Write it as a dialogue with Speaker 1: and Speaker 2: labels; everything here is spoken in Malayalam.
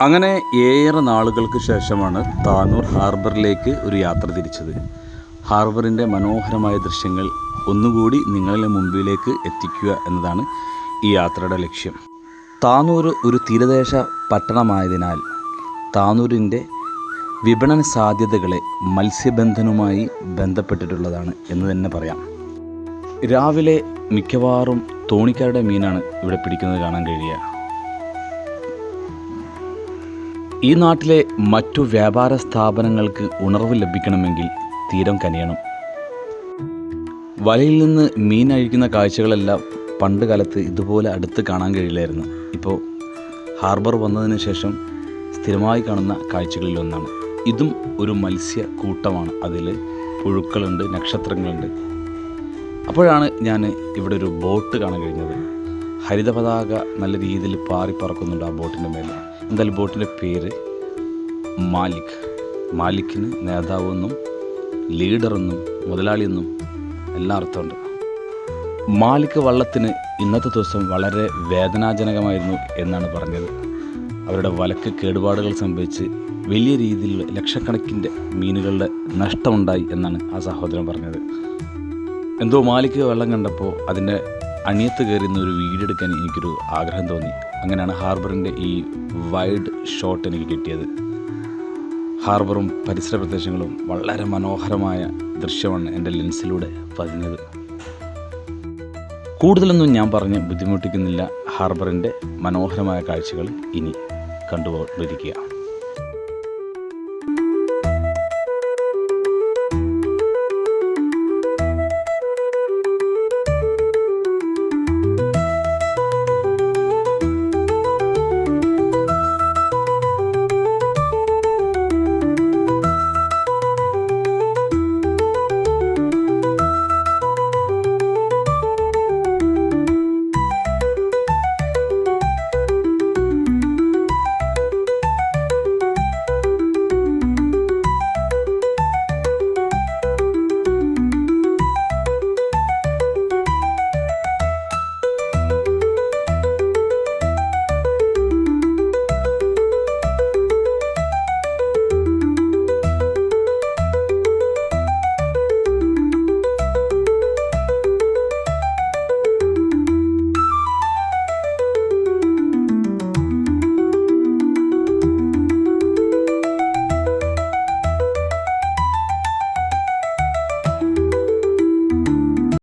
Speaker 1: അങ്ങനെ ഏറെ നാളുകൾക്ക് ശേഷമാണ് താനൂർ ഹാർബറിലേക്ക് ഒരു യാത്ര തിരിച്ചത്. ഹാർബറിന്റെ മനോഹരമായ ദൃശ്യങ്ങൾ ഒന്നുകൂടി നിങ്ങളുടെ മുമ്പിലേക്ക് എത്തിക്കുക എന്നതാണ് ഈ യാത്രയുടെ ലക്ഷ്യം. താനൂർ ഒരു തീരദേശ പട്ടണമായതിനാൽ താനൂരിന്റെ വിപണന സാധ്യതകളെ മത്സ്യബന്ധനവുമായി ബന്ധപ്പെട്ടിട്ടുള്ളതാണ് എന്ന് തന്നെ പറയാം. രാവിലെ മിക്കവാറും തോണിക്കാരുടെ മീനാണ് ഇവിടെ പിടിക്കുന്നത് കാണാൻ കഴിയുക. ഈ നാട്ടിലെ മറ്റു വ്യാപാര സ്ഥാപനങ്ങൾക്ക് ഉണർവ് ലഭിക്കണമെങ്കിൽ തീരം കനിയണം. വലയിൽ നിന്ന് മീൻ അഴിക്കുന്ന കാഴ്ചകളെല്ലാം പണ്ട് കാലത്ത് ഇതുപോലെ അടുത്ത് കാണാൻ കഴിയില്ലായിരുന്നു. ഇപ്പോൾ ഹാർബർ വന്നതിന് ശേഷം സ്ഥിരമായി കാണുന്ന കാഴ്ചകളിൽ ഒന്നാണ്. ഇതും ഒരു മത്സ്യ കൂട്ടമാണ്. അതിൽ പുഴുക്കളുണ്ട് നക്ഷത്രങ്ങളുണ്ട്. അപ്പോഴാണ് ഞാൻ ഇവിടെ ഒരു ബോട്ട് കാണാൻ കഴിഞ്ഞത്. ഹരിത പതാക നല്ല രീതിയിൽ പാറി പറക്കുന്നുണ്ട് ആ ബോട്ടിന്റെ മേലെ. എന്തായാലും ബോട്ടിന്റെ പേര് മാലിക്. മാലിക്കിന് നേതാവെന്നും ലീഡറെന്നും മുതലാളിയെന്നും എല്ലാ അർത്ഥമുണ്ട്. മാലിക് വള്ളത്തിന് ഇന്നത്തെ ദിവസം വളരെ വേദനാജനകമായിരുന്നു എന്നാണ് പറഞ്ഞത്. അവരുടെ വലക്ക് കേടുപാടുകൾ സംഭവിച്ച് വലിയ രീതിയിൽ ലക്ഷക്കണക്കിന്റെ മീനുകളുടെ നഷ്ടമുണ്ടായി എന്നാണ് ആ സഹോദരൻ പറഞ്ഞത്. എന്തോ മാലിക്ക് വെള്ളം കണ്ടപ്പോൾ അതിന്റെ അണിയത്ത് കയറി ഒരു വീഡിയോ എടുക്കാൻ എനിക്കൊരു ആഗ്രഹം തോന്നി. അങ്ങനെയാണ് ഹാർബറിന്റെ ഈ വൈഡ് ഷോട്ട് എനിക്ക് കിട്ടിയത്. ഹാർബറും പരിസര പ്രദേശങ്ങളും വളരെ മനോഹരമായ ദൃശ്യമാണ് എന്റെ ലെൻസിലൂടെ പതിഞ്ഞത്. കൂടുതലൊന്നും ഞാൻ പറഞ്ഞ് ബുദ്ധിമുട്ടിക്കുന്നില്ല ഹാർബറിന്റെ മനോഹരമായ കാഴ്ചകൾ ഇനി കണ്ടുകൊണ്ടിരിക്കുക.